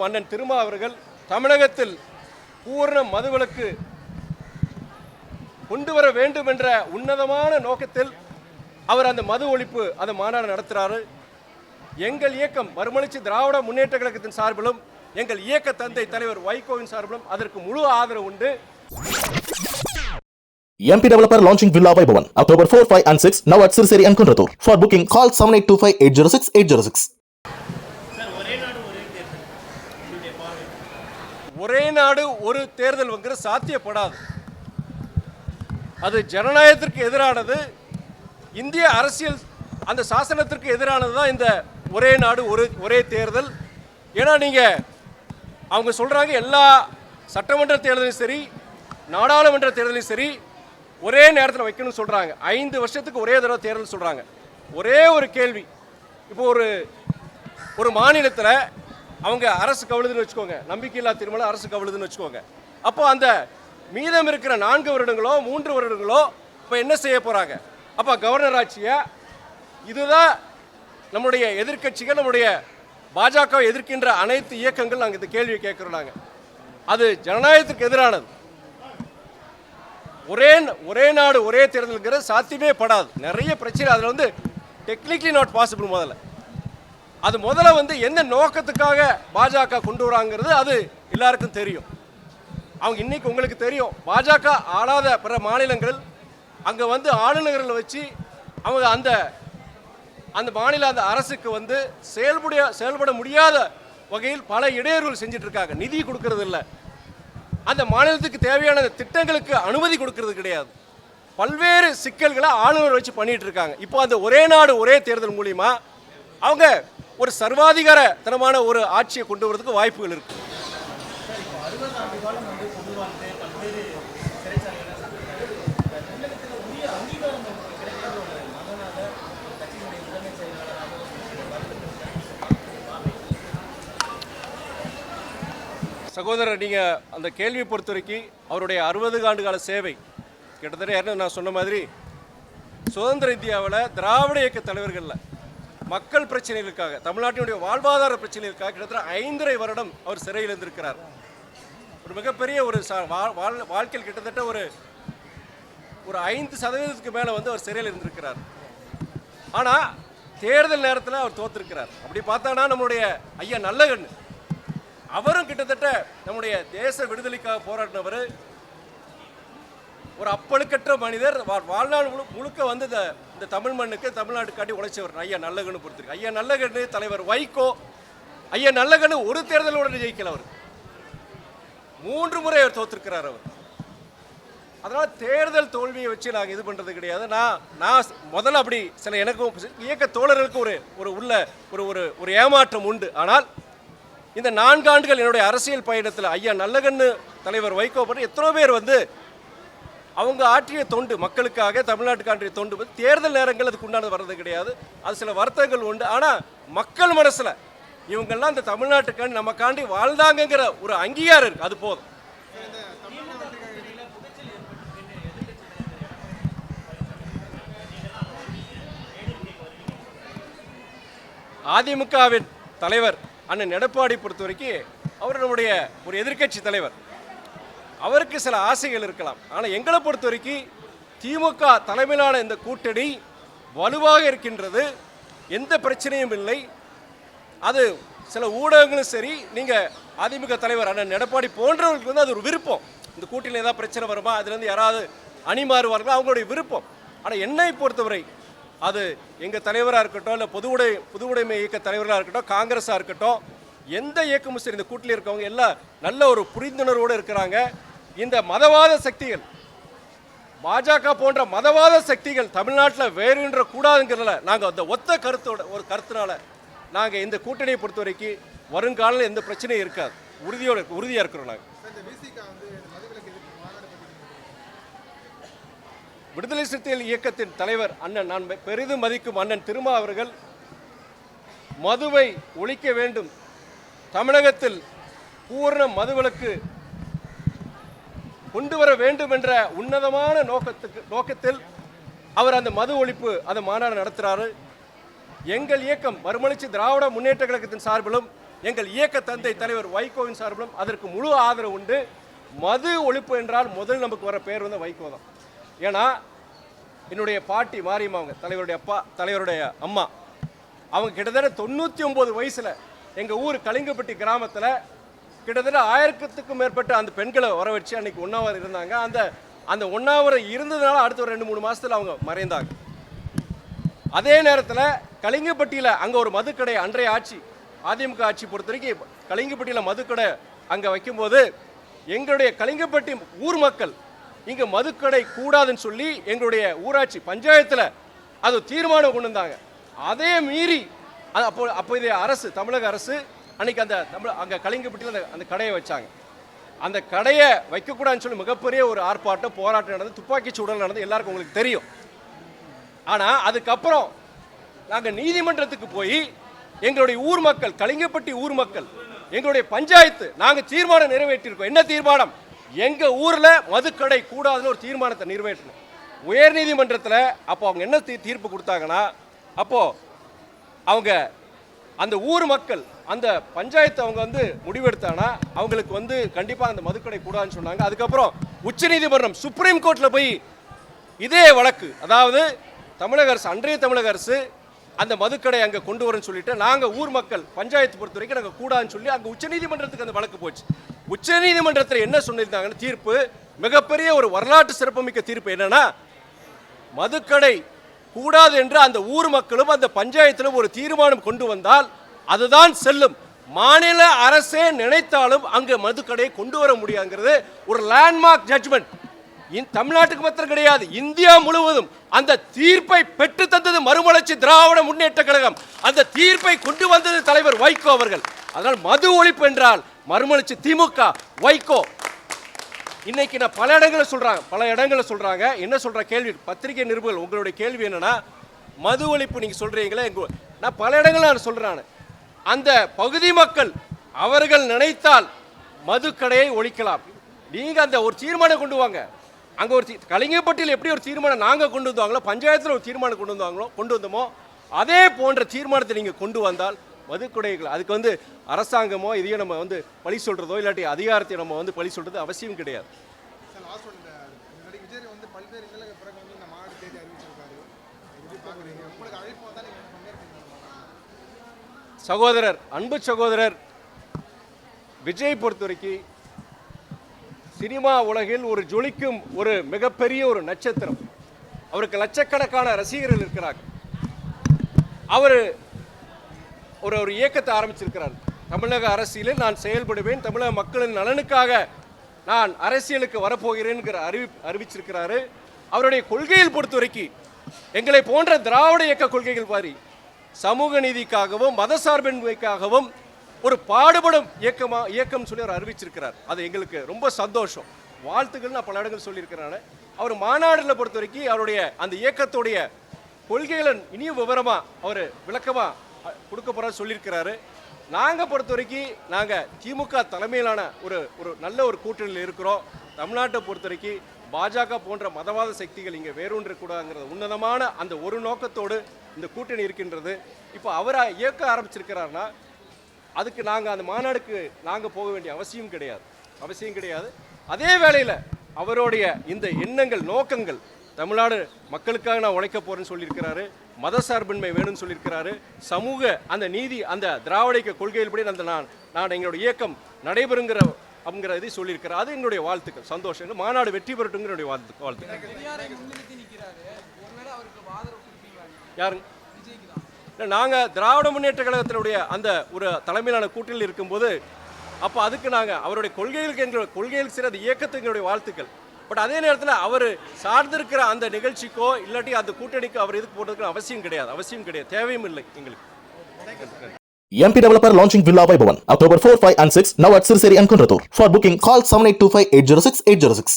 மன்னன் திருமா அவர்கள் தமிழகத்தில் பூர்ண மதுவிலக்கு கொண்டு வர வேண்டும் என்ற உன்னதமான நோக்கத்தில் அவர் அந்த மது ஒழிப்பு அந்த மாநாடு நடத்துகிறாரு எங்கள் இயக்கம் மறுமலிச்சு திராவிட முன்னேற்ற கழகத்தின் சார்பிலும் எங்கள் இயக்க தந்தை தலைவர் வைகோவின் சார்பிலும் அதற்கு முழு ஆதரவு உண்டு MP Developer launching Villa Vaibhavan October 4, 5 and 6 now at Sirseri and Kunratur. For booking call 7825 806 806. ஒரே நாடு ஒரு தேர்தல் வந்து சாத்தியப்படாது. அது ஜனநாயகத்திற்கு எதிரானது. இந்திய அரசியல் அந்த சாசனத்திற்கு எதிரானது தான் இந்த ஒரே நாடு ஒரு ஒரே தேர்தல். ஏன்னா நீங்கள் அவங்க சொல்கிறாங்க எல்லா சட்டமன்ற தேர்தலும் சரி நாடாளுமன்ற தேர்தலும் சரி ஒரே நேரத்தில் வைக்கணும்னு சொல்கிறாங்க ஐந்து வருஷத்துக்கு ஒரே தடவை தேர்தல் சொல்கிறாங்க ஒரே ஒரு கேள்வி. இப்போ ஒரு ஒரு மாநிலத்தில் அவங்க அரசு கவிழுதுன்னு வச்சுக்கோங்க. நம்பிக்கையில்லா திருமணம் அரசு கவிழுதுன்னு வச்சுக்கோங்க. அப்போ அந்த மீதம் இருக்கிற நான்கு வருடங்களோ மூன்று வருடங்களோ இப்போ என்ன செய்ய போகிறாங்க அப்போ கவர்னர் ஆட்சியை இதுதான் நம்முடைய எதிர்க்கட்சிகள் நம்முடைய பாஜகவை எதிர்க்கின்ற அனைத்து இயக்கங்கள் நாங்கள் இந்த கேள்வியை கேட்குறோம் நாங்கள் அது ஜனநாயகத்துக்கு எதிரானது. ஒரே ஒரே நாடு ஒரே தேர்தலுங்கிற சாத்தியமே படாது. நிறைய பிரச்சனை அதில் வந்து டெக்னிக்கலி நாட் பாசிபிள் முதல்ல. அது முதல்ல வந்து என்ன நோக்கத்துக்காக பாஜக கொண்டு வராங்கிறது அது எல்லாருக்கும் தெரியும். அவங்க இன்னைக்கு உங்களுக்கு தெரியும். பாஜக ஆளாத பிற மாநிலங்கள் அங்கே வந்து ஆளுநர்களை வச்சு அவங்க அந்த அந்த மாநில அந்த அரசுக்கு வந்து செயல்பட செயல்பட முடியாத வகையில் பல இடையூறுகள் செஞ்சுட்டு இருக்காங்க நிதி கொடுக்கறது இல்லை அந்த மாநிலத்துக்கு தேவையான திட்டங்களுக்கு அனுமதி கொடுக்கறது கிடையாது. பல்வேறு சிக்கல்களை ஆளுநர் வச்சு பண்ணிட்டு இருக்காங்க இப்போ அந்த ஒரே நாடு ஒரே தேர்தல் மூலியமா அவங்க ஒரு சர்வாதிகாரத்தனமான ஒரு ஆட்சியை கொண்டு வரதுக்கு வாய்ப்புகள் இருக்கு. சகோதரர் நீங்கள் அந்த கேள்வியை பொறுத்த வரைக்கும் அவருடைய அறுபது ஆண்டு கால சேவை கிட்டத்தட்ட யாருன்னு நான் சொன்ன மாதிரி சுதந்திர இந்தியாவில் திராவிட இயக்க தலைவர்களில் மக்கள் பிரச்சனைகளுக்காக தமிழ்நாட்டினுடைய வாழ்வாதார பிரச்சனைகளுக்காக கிட்டத்தட்ட ஐந்தரை வருடம் அவர் சிறையில் இருந்திருக்கிறார். ஒரு மிகப்பெரிய ஒரு ச- வாழ்- வாழ்க்கையில் கிட்டத்தட்ட ஒரு ஒரு ஐந்து சதவீதத்துக்கு மேலே வந்து அவர் சிறையில் இருந்திருக்கிறார். ஆனால் தேர்தல் நேரத்தில் அவர் தோத்திருக்கிறார். அப்படி பார்த்தோன்னா நம்மளுடைய ஐயா நல்லகண்ணு. அவரும் கிட்டத்தட்ட நம்முடைய தேச விடுதலைக்காக போராடினவர் ஒரு அப்பழுக்கற்ற மனிதர் வா- வாழ்நாள் முழு முழுக்க வந்து இந்த இந்த தமிழ் மண்ணுக்கு தமிழ்நாட்டுக்காட்டி உழைச்சவர் ஐயா நல்லகன்னு பொறுத்திருக்கு. ஐயா நல்லகண்ணு தலைவர் வைகோ ஐயா நல்லகன்னு ஒரு தேர்தலோட ஜெயிக்கல அவர். மூன்று முறை அவர் தோத்திருக்கிறார் அவர். அதனால் தேர்தல் தோல்வியை வச்சு நாங்கள் இது பண்ணுறது கிடையாது. நான் நான் முதல்ல அப்படி சில எனக்கும் இயக்க தோழர்களுக்கு ஒரு ஒரு உள்ள ஒரு ஒரு ஒரு ஏமாற்றம் உண்டு. ஆனால் இந்த நான்காண்டுகள் என்னுடைய அரசியல் பயணத்தில் ஐயா நல்லகன்னு தலைவர் வைகோ பற்றி எத்தனோ பேர் வந்து அவங்க ஆற்றிய தொண்டு மக்களுக்காக தமிழ்நாட்டுக்கு ஆற்றிய தொண்டு வந்து தேர்தல் நேரங்கள் அதுக்கு உண்டானது வர்றது கிடையாது. அது சில வருத்தங்கள் உண்டு. ஆனால் மக்கள் மனசில் இவங்கெல்லாம் இந்த தமிழ்நாட்டுக்காண்டி நமக்காண்டி வாழ்ந்தாங்கங்கிற ஒரு அங்கீகாரம் இருக்குது அது போதும். அதிமுகவின் தலைவர் அண்ணன் எடப்பாடி பொறுத்த வரைக்கும் அவர் நம்முடைய ஒரு எதிர்க்கட்சி தலைவர். அவருக்கு சில ஆசைகள் இருக்கலாம். ஆனால் எங்களை பொறுத்த வரைக்கும் திமுக தலைமையிலான இந்த கூட்டணி வலுவாக இருக்கின்றது. எந்த பிரச்சனையும் இல்லை. அது சில ஊடகங்களும் சரி நீங்கள் அதிமுக தலைவர் அண்ணன் எடப்பாடி போன்றவர்களுக்கு வந்து அது ஒரு விருப்பம். இந்த கூட்டணியில் ஏதாவது பிரச்சனை வருமா? அதுலேருந்து யாராவது அணி மாறுவார்களா? அவங்களுடைய விருப்பம். ஆனால் என்னை பொறுத்தவரை அது எங்கள் தலைவராக இருக்கட்டும் இல்லை பொது உடை பொது உடைமை இயக்க தலைவராக இருக்கட்டும் காங்கிரஸாக இருக்கட்டும் எந்த இயக்கமும் சரி இந்த கூட்டில் இருக்கவங்க எல்லாம் நல்ல ஒரு புரிந்துணர்வோடு இருக்கிறாங்க. இந்த மதவாத சக்திகள் பாஜக போன்ற மதவாத சக்திகள் தமிழ்நாட்டில் வேறுன்ற கூடாதுங்கிறதுல நாங்கள் அந்த ஒத்த கருத்தோட ஒரு கருத்தினால நாங்கள் இந்த கூட்டணியை பொறுத்த வரைக்கும் வருங்காலில் எந்த பிரச்சனையும் இருக்காது. உறுதியோடு உறுதியாக இருக்கிறோம் நாங்கள் விடுதலை சிறுத்தைகள் இயக்கத்தின் தலைவர் அண்ணன் நான் பெரிதும் மதிக்கும் அண்ணன் திருமா அவர்கள் மதுவை ஒழிக்க வேண்டும். தமிழகத்தில் பூர்ண மதுவிலக்கு கொண்டு வர வேண்டும் என்ற உன்னதமான நோக்கத்துக்கு நோக்கத்தில் அவர் அந்த மது ஒழிப்பு அந்த மாநாடு நடத்துகிறாரு எங்கள் இயக்கம் மறுமலர்ச்சி திராவிட முன்னேற்ற கழகத்தின் சார்பிலும் எங்கள் இயக்க தந்தை தலைவர் வைகோவின் சார்பிலும் அதற்கு முழு ஆதரவு உண்டு. மது ஒழிப்பு என்றால் முதல் நமக்கு வர பேர் வந்து வைகோ தான். ஏன்னா என்னுடைய பாட்டி மாரியம்மா அவங்க தலைவருடைய அப்பா தலைவருடைய அம்மா அவங்க கிட்டத்தட்ட தொண்ணூற்றி ஒம்பது வயசில் எங்கள் ஊர் கலிங்கப்பட்டி கிராமத்தில் கிட்டத்தட்ட ஆயிரத்துக்கும் மேற்பட்ட அந்த பெண்களை வர வச்சு அன்னைக்கு ஒன்றாவது இருந்தாங்க. அந்த அந்த ஒன்றாவது இருந்ததுனால அடுத்த ஒரு ரெண்டு மூணு மாதத்தில் அவங்க மறைந்தாங்க. அதே நேரத்தில் கலிங்கப்பட்டியில் அங்கே ஒரு மதுக்கடை அன்றைய ஆட்சி அதிமுக ஆட்சி பொறுத்த வரைக்கும் கலிங்கப்பட்டியில் மதுக்கடை அங்கே வைக்கும்போது எங்களுடைய கலிங்கப்பட்டி ஊர் மக்கள் இங்கே மதுக்கடை கூடாதுன்னு சொல்லி எங்களுடைய ஊராட்சி பஞ்சாயத்தில் அது தீர்மானம் கொண்டு வந்தாங்க. அதே மீறி அது அப்போ இதைய அரசு தமிழக அரசு அன்றைக்கி அந்த தமிழ் அங்கே கலிங்கப்பட்டியில் அந்த அந்த கடையை வச்சாங்க. அந்த கடையை வைக்கக்கூடாதுன்னு சொல்லி மிகப்பெரிய ஒரு ஆர்ப்பாட்டம் போராட்டம் நடந்து துப்பாக்கி சூடல் நடந்து எல்லாருக்கும் உங்களுக்கு தெரியும். ஆனால் அதுக்கப்புறம் நாங்கள் நீதிமன்றத்துக்கு போய் எங்களுடைய ஊர் மக்கள் கலிங்கப்பட்டி ஊர் மக்கள் எங்களுடைய பஞ்சாயத்து நாங்கள் தீர்மானம் நிறைவேற்றியிருக்கோம் என்ன தீர்மானம்? எங்கள் ஊரில் மதுக்கடை கூடாதுன்னு ஒரு தீர்மானத்தை நிறைவேற்றணும் உயர்நீதிமன்றத்தில் அப்போ அவங்க என்ன தீ தீர்ப்பு கொடுத்தாங்கன்னா அப்போது அவங்க அந்த ஊர் மக்கள் அந்த பஞ்சாயத்து அவங்க வந்து முடிவெடுத்தாங்கன்னா அவங்களுக்கு வந்து கண்டிப்பாக அந்த மதுக்கடை கூடாதுன்னு சொன்னாங்க. அதுக்கப்புறம் உச்சநீதிமன்றம் சுப்ரீம் கோர்ட்டில் போய் இதே வழக்கு அதாவது தமிழக அரசு அன்றைய தமிழக அரசு அந்த மதுக்கடை அங்கே கொண்டு வரேன்னு சொல்லிட்டு நாங்கள் ஊர் மக்கள் பஞ்சாயத்து பொறுத்த வரைக்கும் நாங்கள் கூடாதுன்னு சொல்லி அங்கே உச்சநீதிமன்றத்துக்கு அந்த வழக்கு போச்சு. உச்சநீதிமன்றத்தில் என்ன சொல்லியிருந்தாங்கன்னு தீர்ப்பு மிகப்பெரிய ஒரு வரலாற்று சிறப்புமிக்க தீர்ப்பு என்னன்னா மதுக்கடை கூடாது என்று அந்த ஊர் மக்களும் அந்த பஞ்சாயத்திலும் ஒரு தீர்மானம் கொண்டு வந்தால் அதுதான் செல்லும். மாநில அரசே நினைத்தாலும் அங்கே மதுக்கடையை கொண்டு வர முடியாதுங்கிறது ஒரு லேண்ட்மார்க் ஜட்ஜ்மெண்ட் தமிழ்நாட்டுக்கு மாத்திரம் கிடையாது இந்தியா முழுவதும் அந்த தீர்ப்பை பெற்று தந்தது மறுமலர்ச்சி திராவிட முன்னேற்ற கழகம். அந்த தீர்ப்பை கொண்டு வந்தது தலைவர் வைகோ அவர்கள். அதனால் மது ஒழிப்பு என்றால் மறுமலர்ச்சி திமுக வைகோ. இன்னைக்கு நான் பல இடங்களில் சொல்கிறாங்க பல இடங்களில் சொல்கிறாங்க என்ன சொல்கிற கேள்வி? பத்திரிகை நிருபர்கள் உங்களுடைய கேள்வி என்னென்னா மது ஒழிப்பு நீங்கள் சொல்கிறீங்களே எங்கள் நான் பல இடங்களில் நான் சொல்கிறேன் அந்த பகுதி மக்கள் அவர்கள் நினைத்தால் மதுக்கடையை ஒழிக்கலாம். நீங்கள் அந்த ஒரு தீர்மானம் கொண்டு வாங்க. அங்கே ஒரு தீ- கலிங்கப்பட்டியில் எப்படி ஒரு தீர்மானம் நாங்கள் கொண்டு வந்தாங்களோ பஞ்சாயத்தில் ஒரு தீர்மானம் கொண்டு வந்தாங்களோ கொண்டு வந்தோமோ அதே போன்ற தீர்மானத்தை நீங்கள் கொண்டு வந்தால் மதுக்கடைகள் அதுக்கு வந்து அரசாங்கமோ இதையும் நம்ம வந்து பழி சொல்றதோ இல்லாட்டி அதிகாரத்தை நம்ம வந்து பழி சொல்றது அவசியம் கிடையாது. சகோதரர் அன்பு சகோதரர் விஜய் பொறுத்த வரைக்கும் சினிமா உலகில் ஒரு ஜொலிக்கும் ஒரு மிகப்பெரிய ஒரு நட்சத்திரம். அவருக்கு லட்சக்கணக்கான ரசிகர்கள் இருக்கிறாங்க அவர் ஒரு ஒரு இயக்கத்தை ஆரம்பிச்சிருக்கிறார். தமிழக அரசியலில் நான் செயல்படுவேன் தமிழக மக்களின் நலனுக்காக நான் அரசியலுக்கு வரப்போகிறேன்ங்கிற அறிவி அறிவிச்சிருக்கிறாரு. அவருடைய கொள்கையில் பொறுத்த வரைக்கும் எங்களை போன்ற திராவிட இயக்க கொள்கைகள் மாதிரி சமூக நீதிக்காகவும் மதசார்பின்மைக்காகவும் ஒரு பாடுபடும் இயக்கமா இயக்கம் சொல்லி அவர் அறிவிச்சிருக்கிறார். அது எங்களுக்கு ரொம்ப சந்தோஷம். வாழ்த்துக்கள் நான் பல இடங்கள் சொல்லியிருக்கிறேன். அவர் மாநாடுல பொறுத்த வரைக்கும் அவருடைய அந்த இயக்கத்துடைய கொள்கைகளை இனியும் விவரமா அவர் விளக்கமா கொடுக்க போறா சொல்லியிருக்கிறாரு. நாங்கள் பொறுத்த வரைக்கும் நாங்கள் திமுக தலைமையிலான ஒரு ஒரு நல்ல ஒரு கூட்டணியில் இருக்கிறோம். தமிழ்நாட்டை பொறுத்த வரைக்கும் பாஜக போன்ற மதவாத சக்திகள் இங்கே வேரூன்றக்கூடாதுங்கிறது உன்னதமான அந்த ஒரு நோக்கத்தோடு இந்த கூட்டணி இருக்கின்றது. இப்போ அவரை இயக்க ஆரம்பிச்சிருக்கிறாருன்னா அதுக்கு நாங்கள் அந்த மாநாடுக்கு நாங்கள் போக வேண்டிய அவசியம் கிடையாது. அவசியம் கிடையாது. அதே வேளையில் அவருடைய இந்த எண்ணங்கள் நோக்கங்கள் தமிழ்நாடு மக்களுக்காக நான் உழைக்க போறேன்னு சொல்லியிருக்கிறாரு. மதசார்பின்மை வேணும்னு சொல்லியிருக்கிறாரு. சமூக அந்த நீதி அந்த திராவிட இயக்க கொள்கையின்படி அந்த நான் நான் எங்களுடைய இயக்கம் நடைபெறுங்கிற அப்படிங்கிற இதை சொல்லியிருக்கிறார். அது எங்களுடைய வாழ்த்துக்கள். சந்தோஷம். மாநாடு வெற்றி பெறட்டுங்கிற என்னுடைய வாழ்த்து வாழ்த்துக்கள். யாருங்க? இல்லை நாங்கள் திராவிட முன்னேற்ற கழகத்தினுடைய அந்த ஒரு தலைமையிலான கூட்டணியில் இருக்கும்போது அப்போ அதுக்கு நாங்கள் அவருடைய கொள்கைகளுக்கு எங்களுடைய கொள்கைகளுக்கு சில அந்த இயக்கத்துக்கு எங்களுடைய வாழ்த்துக்கள். பட் அதே நேரத்தில் அவர் சார்ந்திருக்கிற அந்த நிகழ்ச்சிக்கோ இல்லாட்டி அந்த கூட்டணிக்கோ அவர் இதுக்கு போட்டதுக்கு அவசியம் கிடையாது அவசியம் கிடையாது தேவையும் இல்லை எங்களுக்கு MP Developer launching Villa Vaibhavan October 4, 5 and 6 now at Sirseri and Kunratur. For booking call 7825 806 806.